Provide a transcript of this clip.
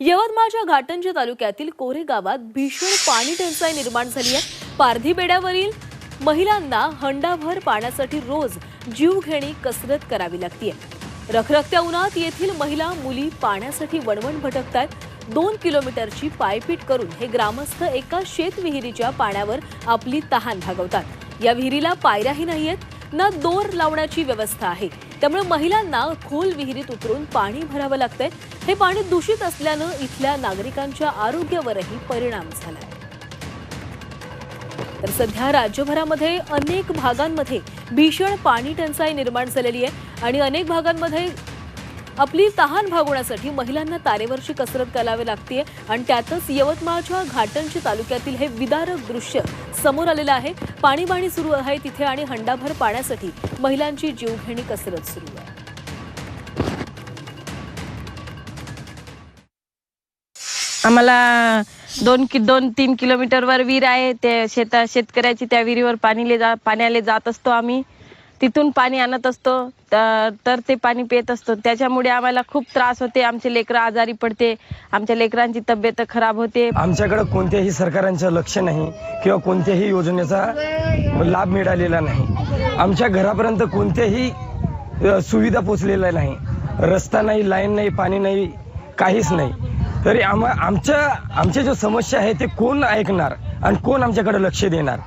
यवतमाळच्या घाटंजी तालुक्यातील कोरे गावात भीषण पाणी टंचाई निर्माण झाली आहे. पारधी बेड्यावरील महिलांना हंडाभर पाण्यासाठी रोज जीवघेणी कसरत करावी लागतीये. रखरखत्या उन्हात येथील महिला मुली पाण्यासाठी वणवण भटकतायत. दोन किलोमीटरची पायपीट करून हे ग्रामस्थ एका शेतविहिरीच्या पाण्यावर आपली तहान भागवतात. या विहिरीला पायऱ्याही नाहीयेत. ना दोर लावण्याची व्यवस्था आहे. त्यामुळे महिलांना खोल विहिरीत उतरून पाणी भरावं लागतंय. हे पाणी दूषित असल्यानं इथल्या नागरिकांच्या आरोग्यावरही परिणाम झालाय. तर सध्या राज्यभरामध्ये अनेक भागांमध्ये भीषण पाणी टंचाई निर्माण झालेली आहे आणि अनेक भागांमध्ये आपली तहान भागवण्यासाठी महिलांना तारेवरची कसरत करावी लागते आणि त्यातच यवतमाळच्या घाटंजी तालुक्यातील हे विदारक दृश्य समोर आलेलं आहे. पाणीबाणी सुरू आहे तिथे आणि हंडाभर पाण्यासाठी महिलांची जीवघेणी कसरत सुरू आहे. आम्हाला दोन कि दोन तीन किलोमीटरवर विहीर आहे. ते शेता शेतकऱ्याची त्या विहिरीवर पाणीले जा पाण्याले जात असतो आम्ही. तिथून पाणी आणत असतो तर तर ते पाणी पित असतो. त्याच्यामुळे आम्हाला खूप त्रास होते. आमचे लेकरं आजारी पडते. आमच्या लेकरांची तब्येत खराब होते. आमच्याकडे कोणत्याही सरकारांचं लक्ष नाही किंवा कोणत्याही योजनेचा लाभ मिळालेला नाही. आमच्या घरापर्यंत कोणत्याही सुविधा पोचलेल्या नाही. रस्ता नाही लाईन नाही पाणी नाही काहीच नाही. तरी आम्हा आमच्या आमच्या जो समस्या आहे ते कोण ऐकणार आणि कोण आमच्याकडे लक्ष देणार?